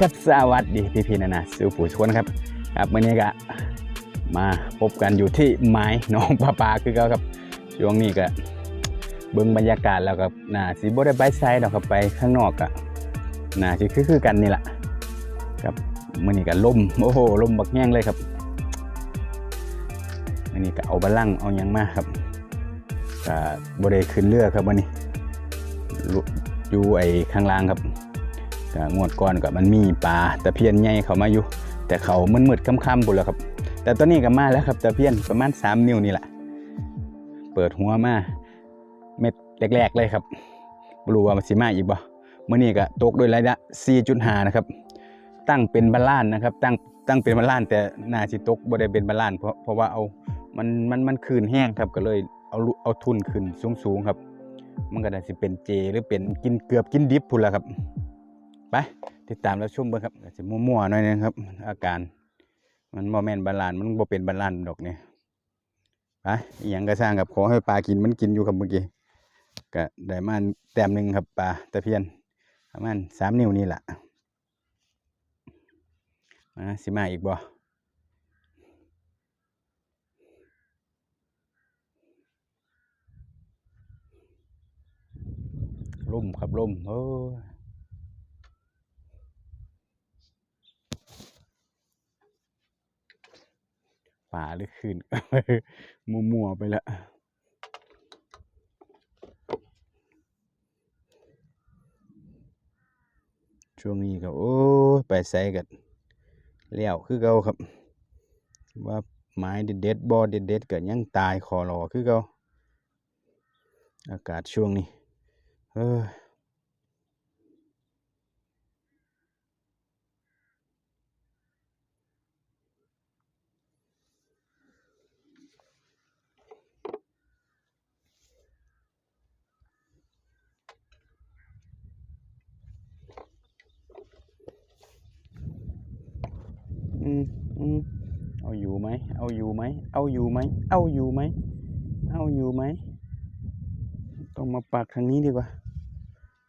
ครับสวัสดีครับสวัสดีพี่พี่ๆนานาสู่ผู้ชวนครับครับมื่อนี้ก็มาพบกันอยู่ที่ไม้หน้องปลาปลาคือเขาครับช่วงนี้ก็เบิ่งบรรยากาศแล้วก็น่าสิบ่ได้ไปไซด์ดอกครับไปข้างนอกก็น่าสิคือคือกันนี่แหละครับมื่อนี้ก็ลมโอ้โหลมบักแง่งเลยครับมื่อนี้ก็เอาบะลังเอายังมาครับก็บ่ได้ขึ้นเรือครับวันนี้อยู่ไอ้ข้างล่างครับ งวดก่อนก็มันมีปลาตะเพียนใหญ่เขามาอยู่ แต่เขามันมืดๆค่ำๆบุญแล้วครับ แต่ตอนนี้ก็มาแล้วครับตะเพียนประมาณ 3 นิ้วนี่แหละเปิดหัวมาเม็ดแรกๆเลยครับบรูว่ามันสิมาอีกบ่เมื่อนี้ก็ตกด้วยระยะ4.5นะครับ ตั้งเป็นบาลานนะครับ ตั้งตั้งเป็นบาลานแต่น่าสิตกบ่ได้เป็นบาลานเพราะเพราะว่าเอามันมันมันคืนแห้งครับก็เลยเอาลุเอาทุนขึ้นสูงๆครับ มันก็ได้สิเป็นเจหรือเป็นกินเกือบกินดิบพุ่นละครับ ไปติดตามแล้วชมเบิ่งครับจะมั่วๆหน่อยนึงครับ อาการ มันโมเมนบาลานมันบ่เป็นบาลานดอกเนี่ยไปอหยังก็สร้างครับขอให้ปลากินมันกินอยู่ครับเมื่อกี้ก็ได้มาแต้มหนึ่งครับปลาตะเพียนประมาณสามนิ้วนี่แหละมาสิมาอีกบ่ล่มครับล่มโอ้ ป่าหรือคืนมัวๆไปละช่วงนี้ก็โอ้ไปใส่กันเลี้ยวคือเก่าครับ ว่าไม้เด็ดๆบอเด็ดๆก็ยังตายคอรอคือเก่าอากาศช่วงนี้เออมอืมเอาอยู่ ไหมเอาอยู่ไหมเอาอยู่ไหมเอาอยู่ไหมเอาอยู่ไหมต้องมาปักทางนี้ดีกว่า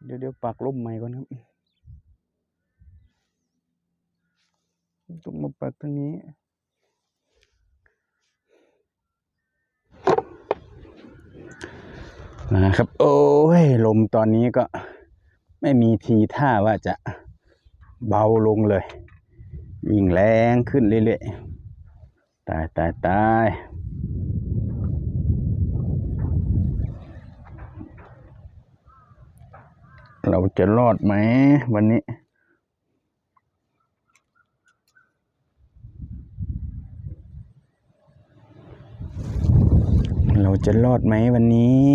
เดี๋ยวเดี๋ยวปักล่มใหม่ก่อนครับต้องมาปักทางนี้นะครับ โอ้ยลมตอนนี้ก็ไม่มีทีท่าว่าจะเบาลงเลย ยิ่งแรงขึ้นเรื่อยๆ ตายตายตายเราจะรอดไหมวันนี้ เราจะรอดไหมวันนี้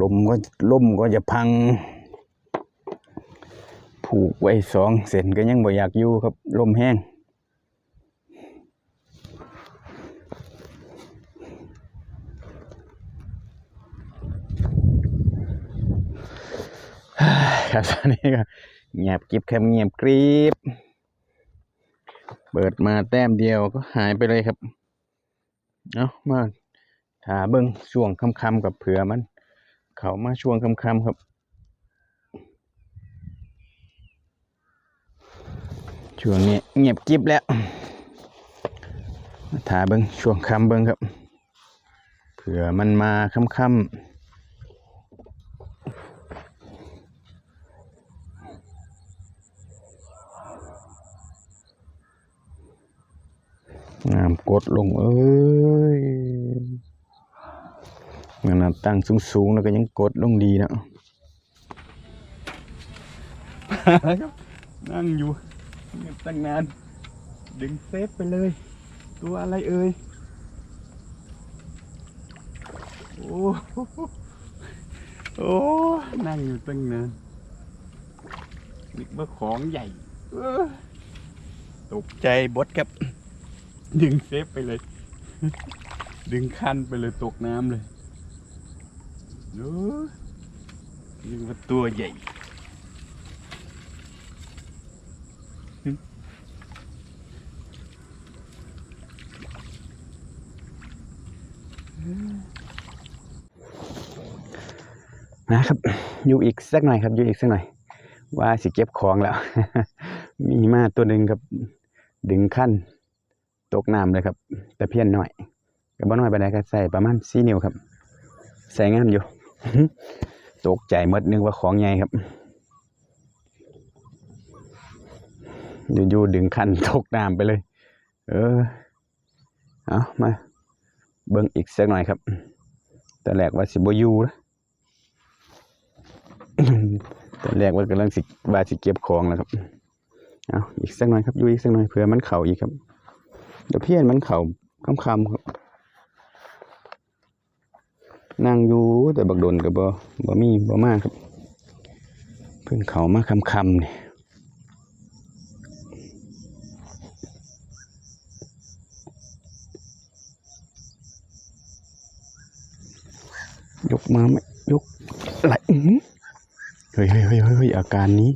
ลมก็ล่มก็จะพัง ผูกไว้สองเส้นก็ยังบ่อยากอยู่ครับ ลมแห้ง ครับตอนนี้ก็เงียบกริบแคมเงียบกริบเปิดมาแต้มเดียวก็หายไปเลยครับเอาะมาถาเบิ้งช่วงค่ำๆกับเผื่อมัน เขามาช่วงค่ำๆครับช่วงนี้เงียบกริบแล้วมาถาเบิ้งช่วงค่ำเบิ้งครับ เผื่อมันมาค่ำๆน้ำ กดลงเอ้ยมันนะตั้งสูงๆแล้วก็ยังกดลงดีนะครับนั่งอยู่ตั้งนาน ดึงเซฟไปเลย ตัวอะไรเอ่ยโอ้โหโอ้นั่งอยู่ตั้งนานนึกว่าของใหญ่ตกใจบดครับ ดึงเซฟไปเลย ดึงคันไปเลยตกน้ำเลยโอ้นึกว่าตัวใหญ่นะครับอยู่อีกสักหน่อยครับอยู่อีกสักหน่อย ว่าสิเก็บของแล้ว มีมาตัวหนึ่งครับ ดึงขั้น ตกน้ำเลยครับ แต่เพี้ยนหน่อยกับบ่น้อยไปไหนก็ใส่ประมาณสี่นิ้วครับ ใส่งามอยู่ ตกใจหมดนึกว่าของใหญ่ครับอยู่ๆดึงขันตกน้ำไปเลย เออเอามาเบิ่งอีกสักหน่อยครับแตอนแรกว่าสิบอยูนะตอนแรกว่ากำลังสิว่าสิเก็บของแล้วครับ เอาอีกสักหน่อยครับอยู่อีกสักหน่อยเผื่อมันเข่าอีกครับ เดี๋ยวเพี้ยนมันเข่าคำคำครับนั่งอยู่แต่บักโดนกับบ่บ่มีบ่มากครับ เพิ่งเข่ามาคำคำเนี่ยยกมาไหมยกไหลอื้อหือเฮ้ยเฮ้ยเฮ้ยเฮ้ยเฮ้ยอาการนี้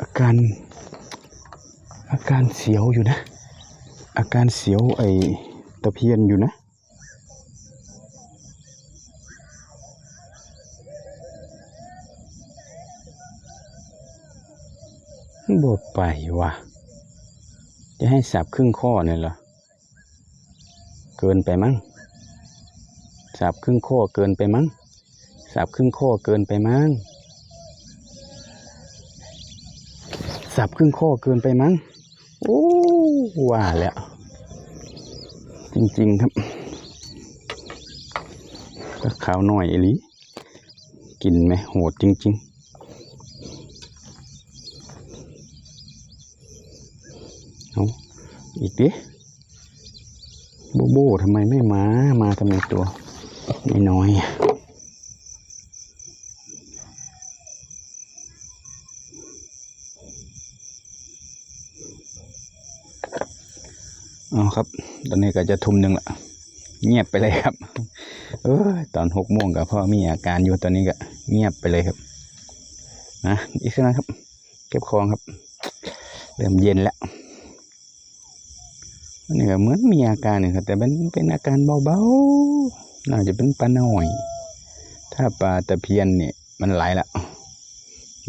อาการ อาการเสียวอยู่นะ อาการเสียวไอ้ตะเพียนอยู่นะบ่ไปว่ะ จะให้สับครึ่งข้อเนี่ยเหรอ เกินไปมั้งสับครึ่งข้อเกินไปมั้งสับครึ่งข้อเกินไปมั้งสับครึ่งข้อเกินไปมั้ง โอ้ว่าแล้ว จริง ๆ ครับก็ขาวหน่อยอลีกินไหมโหดจริง ๆเอาอีกดิโบโบทำไมไม่มา มาทำไมตัว ไม่น้อยๆเอา ครับ ตอนนี้ก็จะทุ่มหนึ่งละเงียบไปเลยครับ เออตอนหกโมงกับพ่อมีอาการอยู่ตอนนี้ก็เงียบไปเลยครับนะอีกสักหน่อยครับ เก็บของครับเริ่มเย็นแล้วอันนี้ก็เหมือนมีอาการหนึ่งครับ แต่เป็นเป็นอาการเบาๆน่าจะเป็นปลาหน่อย ถ้าปลาตะเพียนเนี่ยมันไหลละ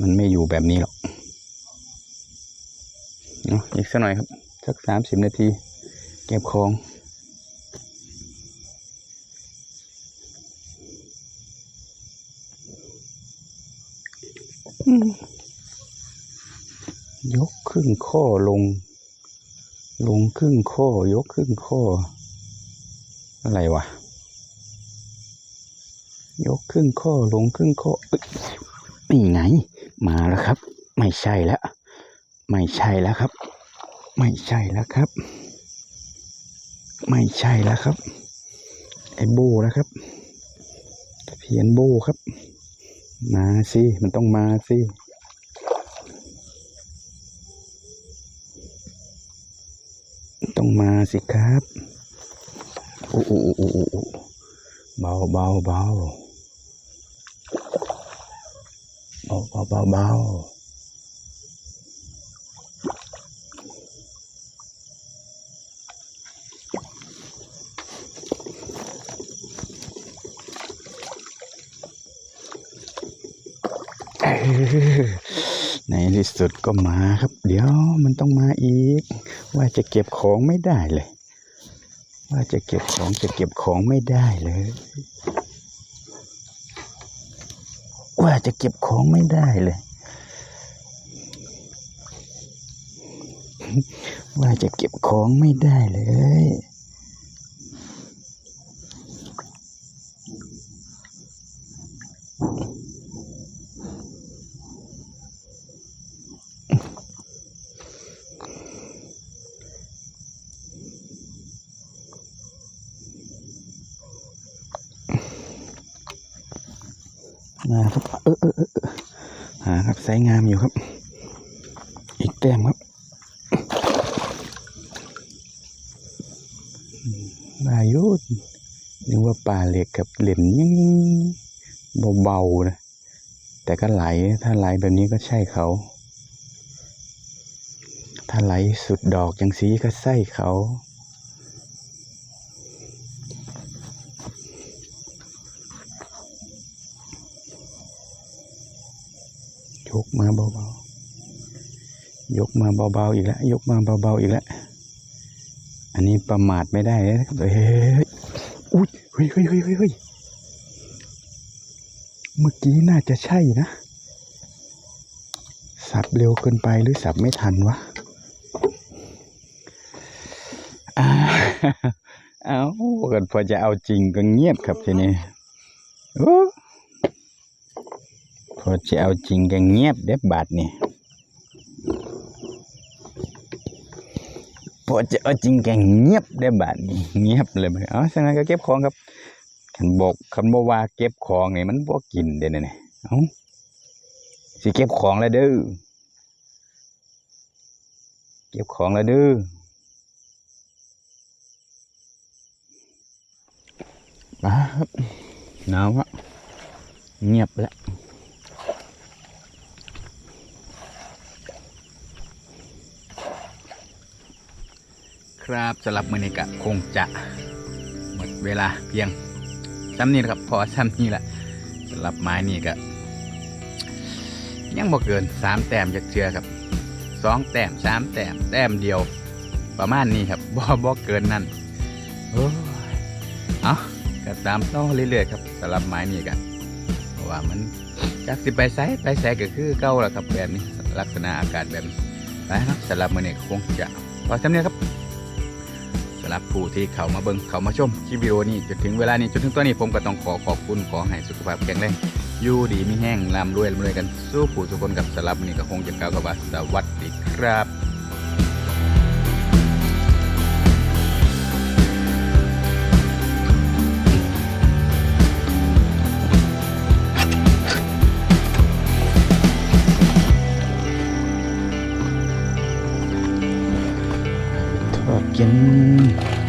มันไม่อยู่แบบนี้หรอกเนาะอีกสักหน่อยครับ สักสามสิบนาที ก็บของยกครึ่งข้อลง ลงครึ่งข้อ ยกครึ่งข้อ อะไรวะ ยกครึ่งข้อลงครึ่งข้อเอ้ยนี่ไง มาแล้วครับ ไม่ใช่แล้ว ไม่ใช่แล้วครับ ไม่ใช่แล้วครับ ไม่ใช่แล้วครับ ไอ้โบแล้วครับตะเพียนโบครับ มาสิมันต้องมาสิต้องมาสิครับโอ้โอ้โอ้โอ้โอ้โอ้เบาเบาเบาเบาเบาเบาเบา ในที่สุดก็มาครับ เดี๋ยวมันต้องมาอีก ว่าจะเก็บของไม่ได้เลย ว่าจะเก็บของจะเก็บของไม่ได้เลย ว่าจะเก็บของไม่ได้เลย ว่าจะเก็บของไม่ได้เลย มาครับ เออเออเออเออหาครับไซส์งามอยู่ครับ อีกแต้มครับมายุดนึกว่าปลาเหล็กกับเหล่มยิ่งเบาๆนะ แต่ก็ไหล ถ้าไหลแบบนี้ก็ใช่เขา ถ้าไหลสุดดอกจังสีก็ใส่เขา มาเบาๆ ยกมาเบาๆอีกแล้ว ยกมาเบาๆอีกแล้ว อันนี้ประมาทไม่ได้เลยครับเฮ้ยอุ้ยเฮ้ยเฮ้ยเฮ้ยเฮ้ยเมื่อกี้น่าจะใช่นะ สับเร็วเกินไปหรือสับไม่ทันวะเอาเกิดพอจะเอาจริงก็เงียบครับทีนี้โอ้ พอจะเอาจริงก็เงียบเด็บบาทนี่พอจะเอาจริงก็เงียบเด็บบาทนี่เงียบเลยมันอ๋อสังนั้นก็เก็บของครับขันบอกขันบอว่าเก็บของนี่มันบ่กินเด้เนี่ยนะเอ้าสิเก็บของแล้วเด้อเก็บของแล้วเด้อมาครับหนาวอะเงียบแล้ว ครับสำหรับมือนี้ก็คงจะหมดเวลาเพียงซ้ำนี้นะครับพอซ้ำนี้แหละสำหรับไม้นี่ก็ยังบ่เกินสามแต้มจากเชือครับสองแต้มสามแต้มแต้มเดียวประมาณนี้ครับบ่บ่เกินนั่นโอ้เอาก็ตามต่อเรื่อยๆครับสำหรับไม้นี่กันเพราะว่ามันจากสิไปไซไปไซก็คือเก่าแล้วครับแบบนี้ลักษณะอากาศแบบนี้ไปครับสำหรับมือนี้คงจะพอซ้ำนี้ครับำหรับผู้ที่เขามาเบิงเขามาชมคลิปวิดีโอนี้จนถึงเวลานี้จนถึงตอนนี้ผมก็ต้องขอขอบคุณขอให้สุขภาพแข็งแรงอยู่ดีไม่แห้งลำรวยลำรวยกันสู้ผู้ทุกคนกับสลับนี้ก็คงจะกล่ากับว่าสวัสดีครับ กิน